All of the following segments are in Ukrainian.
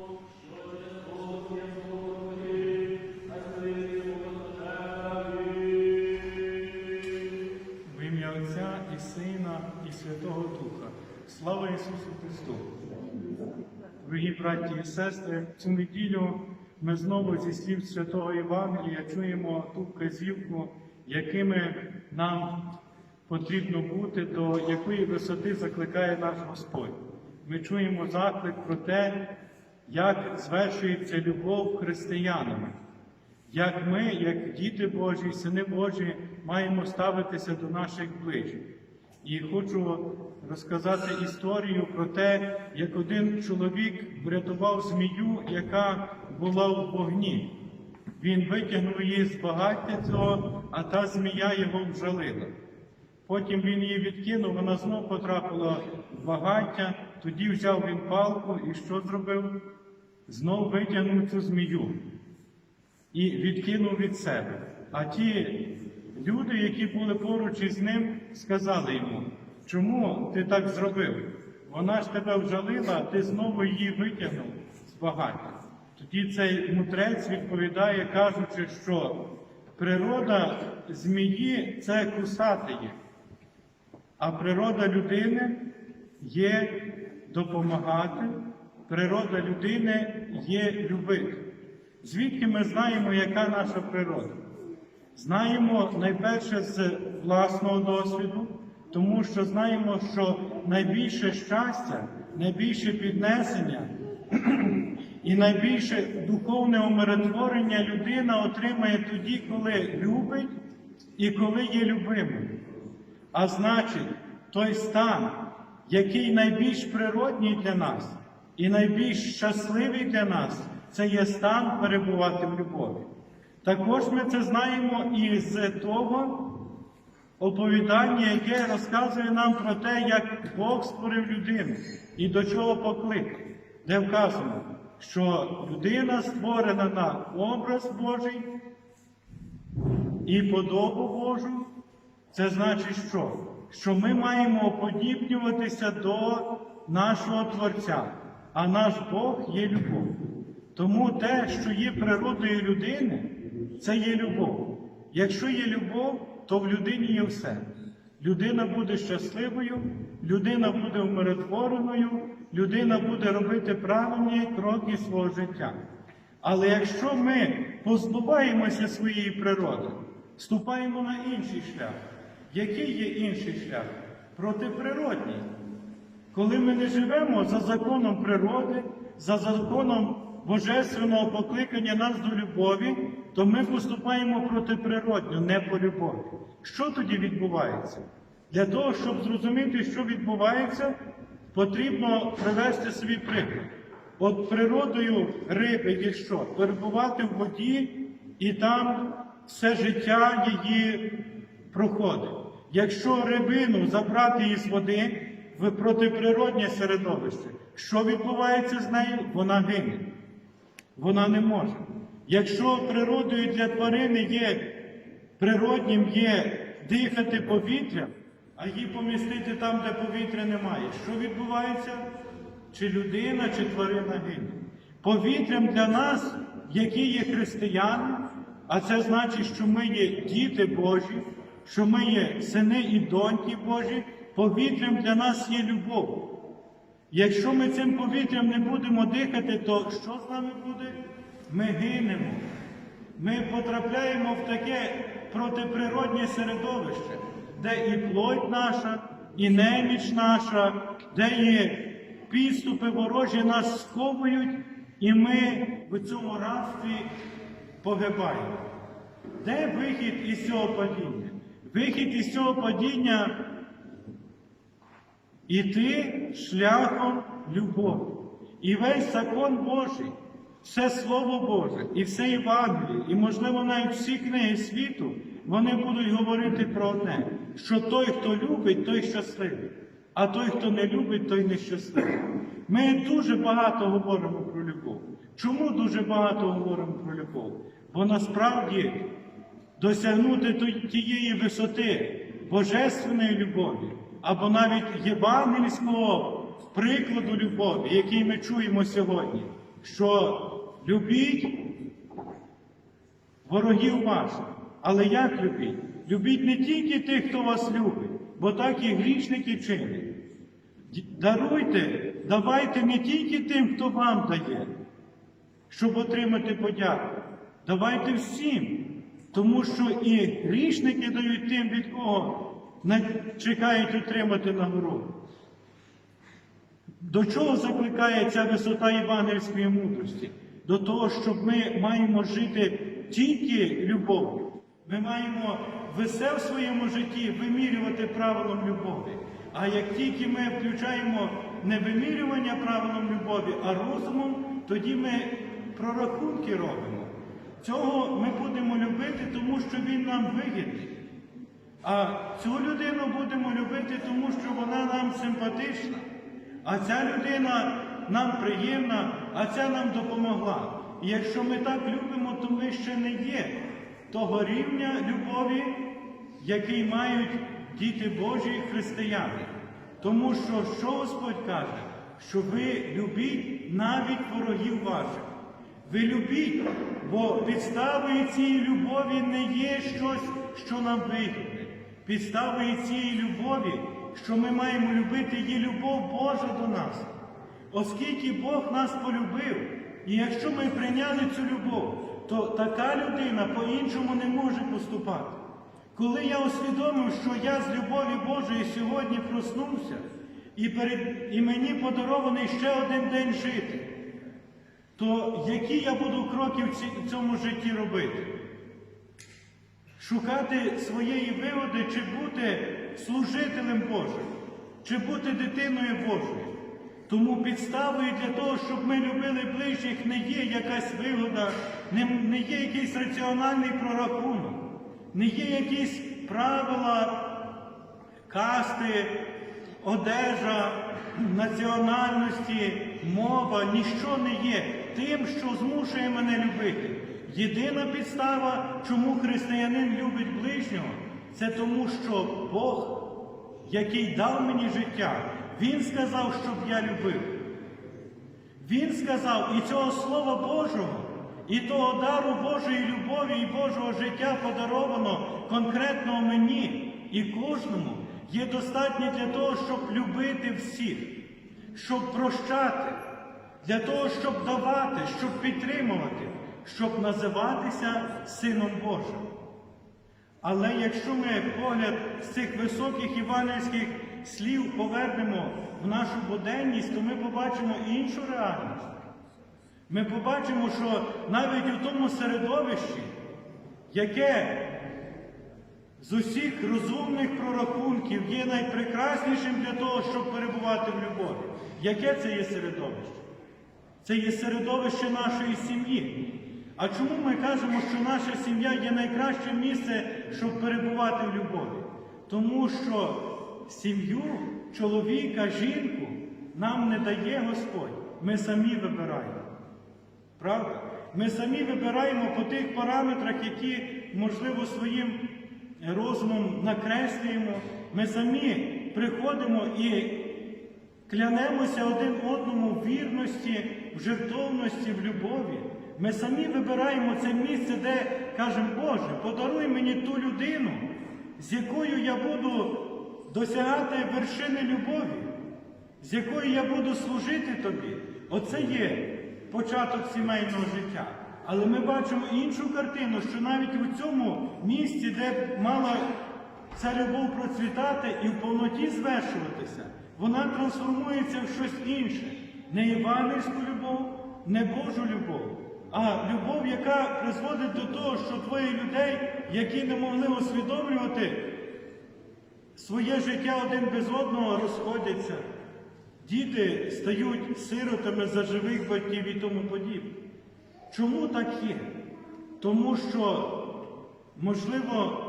В ім'я Отця і Сина, і Святого Духа. Слава Ісусу Христу! Дорогі браті і сестри, цю неділю ми знову зі слів Святого Євангелія чуємо ту вказівку, якими нам потрібно бути, до якої висоти закликає наш Господь. Ми чуємо заклик про те, як звершується любов християнами як ми, як діти Божі, сини Божі, маємо ставитися до наших ближніх. І хочу розказати історію про те, як один чоловік врятував змію, яка була в вогні. Він витягнув її з багаття цього, а та змія його вжалила. Потім він її відкинув, вона знов потрапила в багаття, тоді взяв він палку і що зробив? Знов витягнув цю змію і відкинув від себе. А ті люди, які були поруч із ним, сказали йому, чому ти так зробив? Вона ж тебе вжалила, а ти знову її витягнув з багаття. Тоді цей мудрець відповідає, кажучи, що природа змії це кусати їх, а природа людини є допомагати, природа людини є любити. Звідки ми знаємо, яка наша природа? Знаємо найперше з власного досвіду, тому що знаємо, що найбільше щастя, найбільше піднесення і найбільше духовне умиротворення людина отримає тоді, коли любить і коли є любимим. А значить, той стан, який найбільш природній для нас і найбільш щасливий для нас, це є стан перебувати в любові. Також ми це знаємо із того оповідання, яке розказує нам про те, як Бог створив людину і до чого покликав, де вказано, що людина створена на образ Божий і подобу Божу. Це значить що? Що ми маємо уподібнюватися до нашого Творця, а наш Бог є любов. Тому те, що є природою людини, це є любов. Якщо є любов, то в людині є все. Людина буде щасливою, людина буде умиротвореною, людина буде робити правильні кроки свого життя. Але якщо ми позбуваємося своєї природи, ступаємо на інший шлях, який є інший шлях? Протиприродній. Коли ми не живемо за законом природи, за законом божественного покликання нас до любові, то ми поступаємо протиприродньо, не по любові. Що тоді відбувається? Для того, щоб зрозуміти, що відбувається, потрібно привести свій приклад. От природою риби є що? Перебувати в воді і там все життя її проходить. Якщо рибину забрати із води в протиприроднє середовище, що відбувається з нею? Вона гине. Вона не може. Якщо природою для тварини є природнім є дихати повітрям, а її помістити там, де повітря немає, що відбувається? Чи людина, чи тварина гине? Повітрям для нас, які є християни, а це значить, що ми є діти Божі, що ми є сини і доньки Божі, повітрям для нас є любов. Якщо ми цим повітрям не будемо дихати, то що з нами буде? Ми гинемо. Ми потрапляємо в таке протиприроднє середовище, де і плоть наша, і неміч наша, де є підступи ворожі нас сковують, і ми в цьому рабстві погибаємо. Де вихід із цього падіння? Вихід із цього падіння іти шляхом любові. І весь закон Божий, все Слово Боже, і все Євангеліє, і, можливо, навіть всі книги світу, вони будуть говорити про одне, що той, хто любить, той щасливий, а той, хто не любить, той нещасливий. Ми дуже багато говоримо про любов. Чому дуже багато говоримо про любов? Бо насправді досягнути тієї висоти божественної любові, або навіть євангельського прикладу любові, який ми чуємо сьогодні, що любіть ворогів ваших. Але як любіть? Любіть не тільки тих, хто вас любить, бо так і грішники чинять. Даруйте, давайте не тільки тим, хто вам дає, щоб отримати подяку. Давайте всім, тому що і грішники дають тим, від кого чекають отримати нагороду. До чого закликає ця висота євангельської мудрості? До того, щоб ми маємо жити тільки любов'ю. Ми маємо все в своєму житті вимірювати правилом любові. А як тільки ми включаємо не вимірювання правилом любові, а розумом, тоді ми прорахунки робимо. Цього ми будемо любити, тому що він нам вигідний. А цю людину будемо любити, тому що вона нам симпатична. А ця людина нам приємна, а ця нам допомогла. І якщо ми так любимо, то ми ще не є того рівня любові, який мають діти Божі християни. Тому що що Господь каже? Що ви любіть навіть ворогів ваших. Ви любіть, бо підставою цієї любові не є щось, що нам вигідне. Підставою цієї любові, що ми маємо любити, є любов Божа до нас. Оскільки Бог нас полюбив, і якщо ми прийняли цю любов, то така людина по-іншому не може поступати. Коли я усвідомив, що я з любові Божої сьогодні проснувся, і, перед, і мені подарований ще один день жити, то які я буду кроки в цьому житті робити? Шукати своєї вигоди, чи бути служителем Божим, чи бути дитиною Божою. Тому підставою для того, щоб ми любили ближніх, не є якась вигода, не, не є якийсь раціональний прорахунок, не є якісь правила касти, одежа, національності, мова, ніщо не є тим, що змушує мене любити. Єдина підстава, чому християнин любить ближнього, це тому, що Бог, який дав мені життя, Він сказав, щоб я любив. Він сказав, і цього Слова Божого, і того дару Божої любові і Божого життя подаровано конкретно мені і кожному, є достатньо для того, щоб любити всіх, щоб прощати, для того, щоб давати, щоб підтримувати, щоб називатися Сином Божим. Але якщо ми погляд з цих високих івангельських слів повернемо в нашу буденність, то ми побачимо іншу реальність. Ми побачимо, що навіть у тому середовищі, яке з усіх розумних прорахунків є найпрекраснішим для того, щоб перебувати в любові. Яке це є середовище? Це є середовище нашої сім'ї. А чому ми кажемо, що наша сім'я є найкраще місце, щоб перебувати в любові? Тому що сім'ю, чоловіка, жінку нам не дає Господь. Ми самі вибираємо. Правда? Ми самі вибираємо по тих параметрах, які, можливо, своїм розумом накреслюємо. Ми самі приходимо і клянемося один одному в вірності, в жертовності, в любові. Ми самі вибираємо це місце, де кажемо, Боже, подаруй мені ту людину, з якою я буду досягати вершини любові, з якою я буду служити тобі. Оце є початок сімейного життя. Але ми бачимо іншу картину, що навіть у цьому місці, де мала ця любов процвітати і в повноті звершуватися, вона трансформується в щось інше. Не євангельську любов, не Божу любов, а любов, яка призводить до того, що двоє людей, які не могли усвідомлювати своє життя один без одного, розходяться. Діти стають сиротами за живих батьків і тому подібне. Чому так є? Тому що, можливо,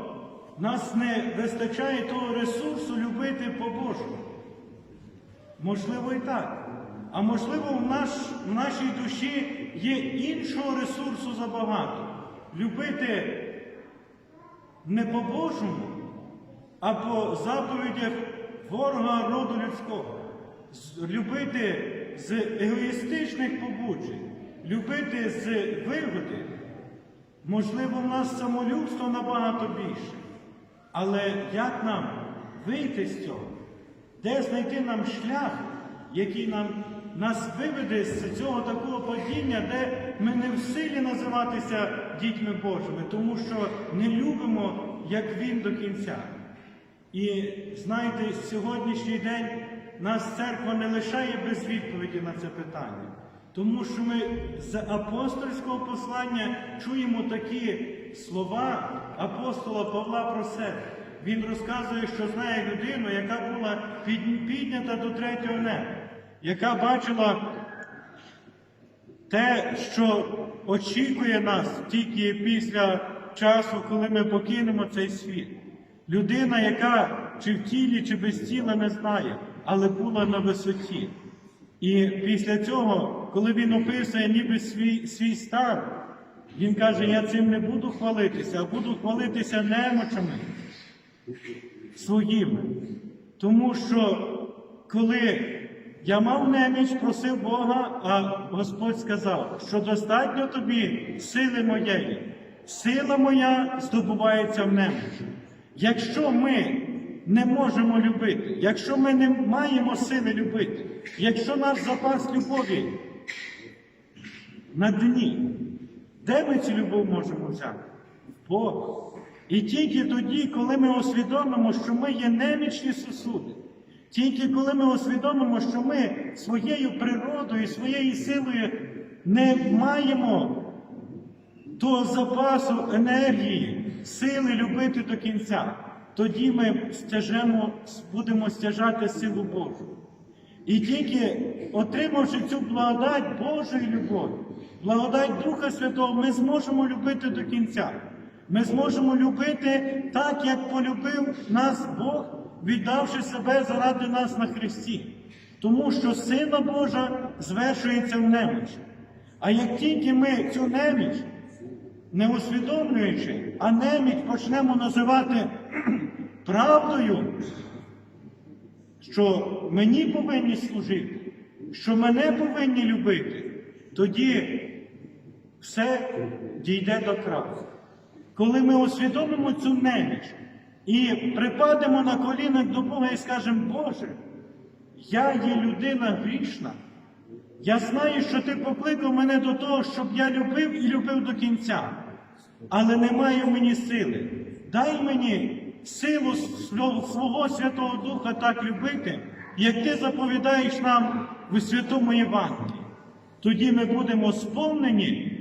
нас не вистачає того ресурсу любити по-божому. Можливо, і так. А можливо, в, наш, в нашій душі є іншого ресурсу забагато. Любити не по-божому, а по заповідях ворога роду людського. Любити з егоїстичних побуджень. любити з вигоди, можливо, в нас самолюбство набагато більше. Але як нам вийти з цього? Де знайти нам шлях, який нам, нас виведе з цього такого падіння, де ми не в силі називатися дітьми Божими, тому що не любимо, як Він до кінця. І знаєте, сьогоднішній день нас церква не лишає без відповіді на це питання. Тому що ми з апостольського послання чуємо такі слова апостола Павла про себе. Він розказує, що знає людину, яка була піднята до третього неба, яка бачила те, що очікує нас тільки після часу, коли ми покинемо цей світ. Людина, яка чи в тілі, чи без тіла не знає, але була на висоті. І після цього, коли він описує ніби свій, свій стан, він каже, я цим не буду хвалитися, а буду хвалитися немочами своїми. Тому що коли я мав неміч, просив Бога, а Господь сказав, що достатньо тобі сили моєї. Сила моя здобувається в немочі. Якщо ми не можемо любити, якщо ми не маємо сили любити, якщо наш запас любові на дні, де ми цю любов можемо взяти? В Бога. І тільки тоді, коли ми усвідомимо, що ми є немічні сосуди, тільки коли ми усвідомимо, що ми своєю природою, своєю силою не маємо того запасу енергії, сили любити до кінця, тоді ми стяжемо, будемо стяжати силу Божу. І тільки отримавши цю благодать Божої любові, благодать Духа Святого, ми зможемо любити до кінця. Ми зможемо любити так, як полюбив нас Бог, віддавши себе заради нас на Христі. Тому що Сина Божа звершується в немічі. А як тільки ми цю неміч, не усвідомлюючи, а неміч почнемо називати правдою, що мені повинні служити, що мене повинні любити, тоді все дійде до краю. Коли ми усвідомимо цю неміч і припадемо на коліна до Бога і скажемо, Боже, я є людина грішна. Я знаю, що ти покликав мене до того, щоб я любив і любив до кінця, але немає в мені сили. Дай мені силу свого Святого Духа так любити, як ти заповідаєш нам у Святому Євангелії. Тоді ми будемо сповнені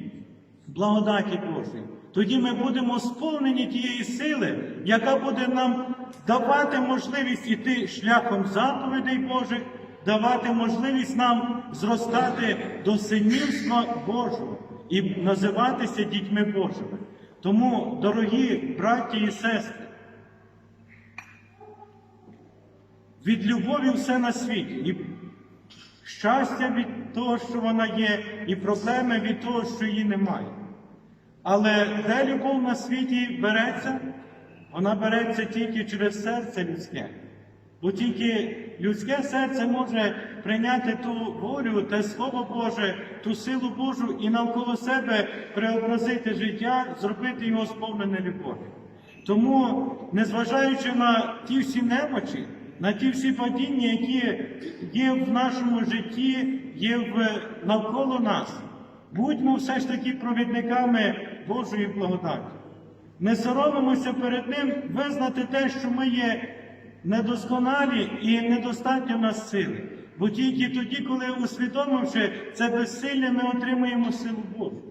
благодаті Божої. Тоді ми будемо сповнені тієї сили, яка буде нам давати можливість іти шляхом заповідей Божих, давати можливість нам зростати до синівства Божого і називатися дітьми Божими. Тому, дорогі браті і сестри, від любові все на світі. І щастя від того, що вона є, і проблеми від того, що її немає. Але де любов на світі береться, вона береться тільки через серце людське. Бо тільки людське серце може прийняти ту волю, те Слово Боже, ту силу Божу і навколо себе преобразити життя, зробити його сповнене любов'ю. Тому, незважаючи на ті всі немочі, на ті всі падіння, які є в нашому житті, є в, навколо нас, будьмо все ж таки провідниками Божої благодаті. Не соромимося перед Ним визнати те, що ми є недосконалі і недостатньо нас сили. Бо тільки тоді, коли усвідомивши це безсилля, ми отримуємо силу Божу.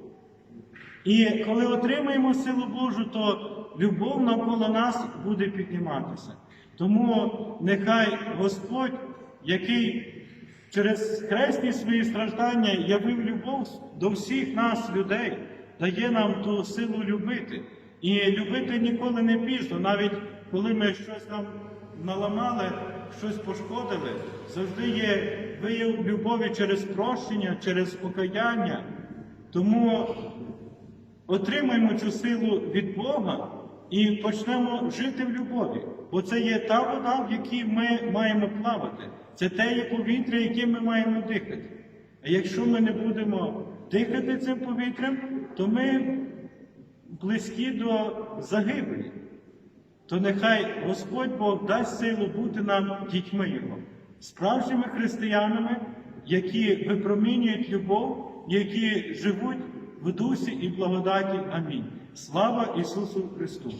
І коли отримаємо силу Божу, то любов навколо нас буде підніматися. Тому нехай Господь, який через хресні свої страждання явив любов до всіх нас, людей, дає нам ту силу любити. І любити ніколи не пізно, навіть коли ми щось там наламали, щось пошкодили, завжди є вияв любові через прощення, через покаяння. Тому отримаємо цю силу від Бога і почнемо жити в любові. Бо це є та вода, в якій ми маємо плавати. Це те є повітря, яким ми маємо дихати. А якщо ми не будемо дихати цим повітрям, то ми близькі до загибелі. То нехай Господь Бог дасть силу бути нам дітьми Його, справжніми християнами, які випромінюють любов, які живуть в дусі і благодаті. Амінь. Слава Ісусу Христу!